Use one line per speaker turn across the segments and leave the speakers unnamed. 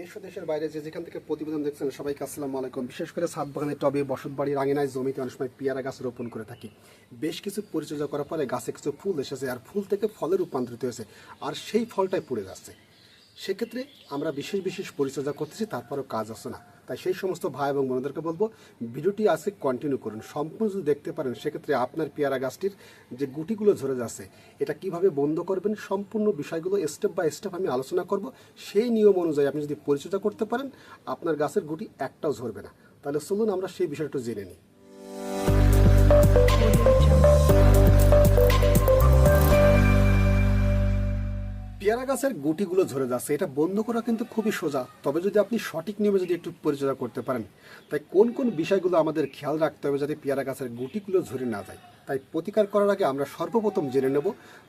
দেশ ও দেশের বাইরে যে যেখান থেকে প্রতিবেদন দেখছেন সবাইকে আসসালামু আলাইকুম। বিশেষ করে সাত বাগানের টবে বসত বাড়ির আঙিনায় জমিতে অনেক সময় পেয়ারা গাছ রোপণ করে থাকি। বেশ কিছু পরিচর্যা করার পরে গাছে কিছু ফুল এসেছে আর ফুল থেকে ফলে রূপান্তরিত হয়েছে আর সেই ফলটাই পড়ে যাচ্ছে। সেক্ষেত্রে আমরা বিশেষ বিশেষ পরিচর্যা করতেছি, তারপরও কাজ আসছে না। তাই সেই সমস্ত ভাই এবং বোনদেরকে বলব, ভিডিওটি আজকে কন্টিনিউ করুন। সম্পূর্ণ যদি দেখতে পারেন, সেক্ষেত্রে আপনার পেয়ারা গাছটির যে গুটিগুলো ঝরে যাচ্ছে, এটা কীভাবে বন্ধ করবেন, সম্পূর্ণ বিষয়গুলো স্টেপ বাই স্টেপ আমি আলোচনা করব। সেই নিয়ম অনুযায়ী আপনি যদি পরিচর্যা করতে পারেন, আপনার গাছের গুটি একটাও ঝরবে না। তাহলে চলুন আমরা সেই বিষয়টা জেনে নিই। পেয়ারা গাছের গুটিগুলো ঝরে যাচ্ছে, এটা বন্ধ করা কিন্তু খুবই সোজা। তবে যদি আপনি সঠিক নিয়মে যদি একটু পরিচর্যা করতে পারেন, তাই কোন কোন বিষয়গুলো আমাদের খেয়াল রাখতে হবে যাতে পেয়ারা গাছের গুটিগুলো ঝরে না যায়? তাই প্রতিকার করার আগে আমরা সর্বপ্রথম জেনে নেব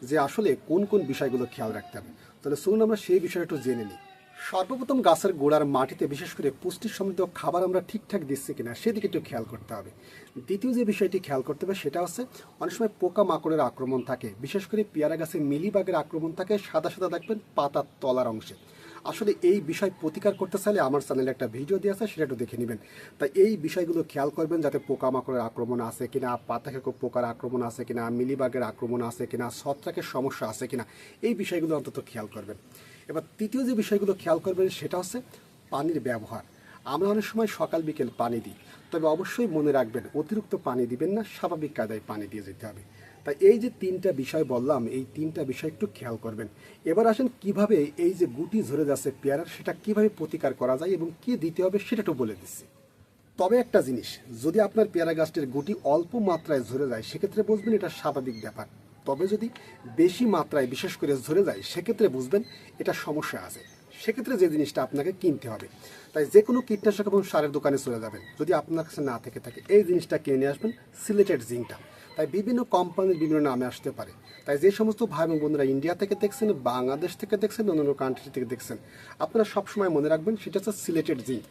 যে আসলে কোন কোন বিষয়গুলো খেয়াল রাখতে হবে। তাহলে শুনুন আমরা সেই বিষয়ে একটু জেনে নিই। সর্বপ্রথম গাছের গোড়ার মাটিতে বিশেষ করে পুষ্টি সমৃদ্ধ খাবার আমরা ঠিকঠাক দিচ্ছি কিনা, সেদিকে একটু খেয়াল করতে হবে। দ্বিতীয় যে বিষয়টি খেয়াল করতে হবে, সেটা হচ্ছে অনেক সময় পোকা মাকড়ের আক্রমণ থাকে। বিশেষ করে পেয়ারা গাছে মিলিবাগের আক্রমণ থাকে, সাদা সাদা দেখবেন পাতার তলার অংশে। আসলে এই বিষয় প্রতিকার করতে চাইলে আমার চ্যানেলে একটা ভিডিও দিয়ে আছে, সেটা একটু দেখে নেবেন। তাই এই বিষয়গুলো খেয়াল করবেন যাতে পোকামাকড়ের আক্রমণ আছে কিনা পাতা খেকো পোকার আক্রমণ আছে কিনা, মিলিবাগের আক্রমণ আছে কিনা, ছত্রাকের সমস্যা আছে কিনা, এই বিষয়গুলো অন্তত খেয়াল করবেন। এবার তৃতীয় যে বিষয়গুলো খেয়াল করবেন সেটা হচ্ছে পানির ব্যবহার। আমরা অনেক সময় সকাল, বিকেল পানি দিই, তবে অবশ্যই মনে রাখবেন, অতিরিক্ত পানি দিবেন না, স্বাভাবিক কায়দায় পানি দিয়ে যেতে হবে। তাই এই যে তিনটা বিষয় বললাম, এই তিনটা বিষয় একটু খেয়াল করবেন। এবার আসেন কীভাবে এই যে গুটি ঝরে যাচ্ছে পেয়ারার সেটা কীভাবে প্রতিকার করা যায় এবং কি দিতে হবে সেটা একটু বলে দিচ্ছি। তবে একটা জিনিস, যদি আপনার পেয়ারা গাছটির গুটি অল্প মাত্রায় ঝরে যায়, সেক্ষেত্রে বুঝবেন এটা স্বাভাবিক ব্যাপার। তবে যদি বেশি মাত্রায়, বিশেষ করে ঝরে যায়, সেক্ষেত্রে বুঝবেন এটা সমস্যা আছে। সেক্ষেত্রে যে জিনিসটা আপনাকে কিনতে হবে, তাই যে কোনো কীটনাশক এবং সারের দোকানে চলে যাবেন। যদি আপনার কাছে না থেকে থাকে, এই জিনিসটা কিনে নিয়ে আসবেন, সিলেটেড জিঙ্কটা তাই বিভিন্ন কোম্পানির বিভিন্ন নামে আসতে পারে। তাই যে সমস্ত ভাই এবং বোনেরা ইন্ডিয়া থেকে দেখছেন বাংলাদেশ থেকে দেখছেন, অন্যান্য কান্ট্রি থেকে দেখছেন, আপনারা সবসময় মনে রাখবেন সেটা হচ্ছে সিলেটেড জিঙ্ক।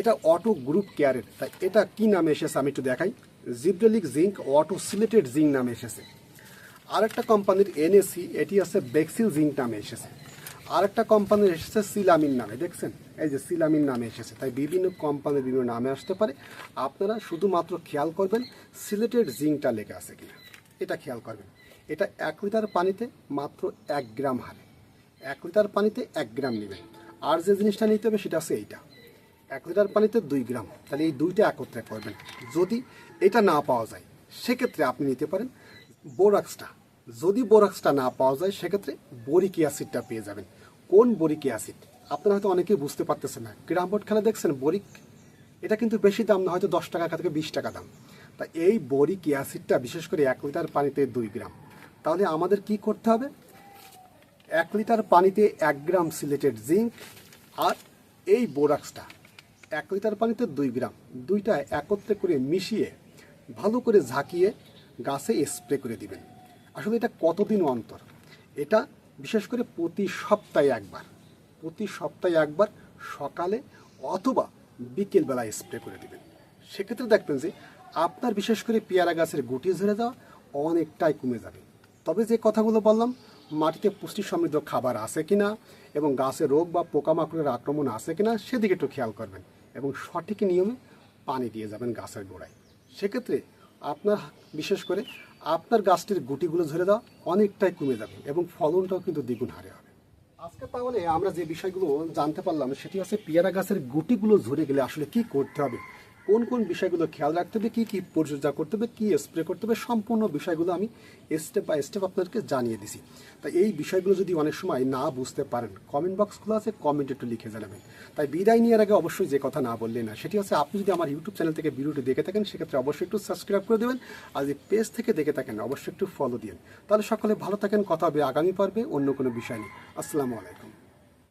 এটা অটো গ্রুপ কেয়ারের তাই এটা কি নামে এসেছে আমি একটু দেখাই। Gibberellic zinc auto chelated zinc নামে এসেছে। আরেকটা কোম্পানির এনএসি এটি আছে বেক্সিল জিঙ্ক নামে এসেছে। আরেকটা কোম্পানির এসেছে সিলামিন নামে, দেখছেন? এই যে সিলামিন নামে এসেছে, তাই বিভিন্ন কোম্পানির বিভিন্ন নামে আসতে পারে। আপনারা শুধুমাত্র খেয়াল করবেন সিলেটেড জিঙ্কটা লেখা আছে কিনা। এটা খেয়াল করবেন। এটা এক লিটার পানিতে মাত্র এক গ্রাম হারে এক লিটার পানিতে এক গ্রাম নেবেন। আর যে জিনিসটা নিতে হবে, সেটা আছে এইটা। এক লিটার পানিতে দুই গ্রাম। তাহলে এই দুইটা একত্রে করবেন। যদি এটা না পাওয়া যায়, সেক্ষেত্রে আপনি নিতে পারেন বোরাক্সটা। যদি বোরাক্সটা না পাওয়া যায়, সেক্ষেত্রে বরিক অ্যাসিডটা পেয়ে যাবেন। কোন বরিক অ্যাসিড? আপনারা হয়তো অনেকেই বুঝতে পারতেছেন না। গ্রাম বোর্ড খেলা দেখছেন বরিক এটা কিন্তু বেশি দাম না, হয়তো দশ টাকা থেকে বিশ টাকা দাম। তা এই বরিক অ্যাসিডটা, বিশেষ করে এক লিটার পানিতে দুই গ্রাম। তাহলে আমাদের কি করতে হবে? এক লিটার পানিতে এক গ্রাম সিলেটেড জিঙ্ক আর এই বোরাক্সটা এক লিটার পানিতে দুই গ্রাম, দুইটা একত্রে করে মিশিয়ে ভালো করে ঝাঁকিয়ে গাছে স্প্রে করে দিবেন। আসলে এটা কতদিন অন্তর? এটা বিশেষ করে প্রতি সপ্তাহে একবার। প্রতি সপ্তাহে একবার সকালে অথবা বিকেলবেলায় স্প্রে করে দিবেন। সেক্ষেত্রে দেখবেন যে আপনার বিশেষ করে পেয়ারা গাছের গুটি ঝরে যাওয়া অনেকটাই কমে যাবে। তবে যে কথাগুলো বললাম, মাটিতে পুষ্টি সমৃদ্ধ খাবার আছে কিনা এবং গাছে রোগ বা পোকামাকড়ের আক্রমণ আছে কিনা সেদিকে একটু খেয়াল করবেন এবং সঠিক নিয়মে পানি দিয়ে যাবেন গাছের গোড়ায়। সেক্ষেত্রে আপনার, বিশেষ করে আপনার গাছটির গুটিগুলো ঝরে দেওয়া অনেকটাই কমে যাবে এবং ফলনটাও কিন্তু দ্বিগুণ হারে হবে। আজকে তাহলে আমরা যে বিষয়গুলো জানতে পারলাম, সেটি হচ্ছে পেয়ারা গাছের গুটিগুলো ঝরে গেলে আসলে কি করতে হবে? কোন কোন বিষয়গুলো খেয়াল রাখতে হবে, কী কী পরিচর্যা করতে হবে, কী স্প্রে করতে হবে, সম্পূর্ণ বিষয়গুলো আমি স্টেপ বাই স্টেপ আপনাদেরকে জানিয়ে দিছি। তাই এই বিষয়গুলো যদি অনেক সময় না বুঝতে পারেন কমেন্ট বক্স খোলা আছে কমেন্ট একটু লিখে জানাবেন। তাই বিদায় নেওয়ার আগে অবশ্যই যে কথা না বললে না, সেটি হচ্ছে আপনি যদি আমার ইউটিউব চ্যানেল থেকে ভিডিওটি দেখে থাকেন, সেক্ষেত্রে অবশ্যই একটু সাবস্ক্রাইব করে দেবেন আর যদি পেজ থেকে দেখে থাকেন, অবশ্যই একটু ফলো দিন তাহলে সকলে ভালো থাকেন, কথা হবে আগামী পর্বে অন্য কোনো বিষয় নেই আসসালামু আলাইকুম।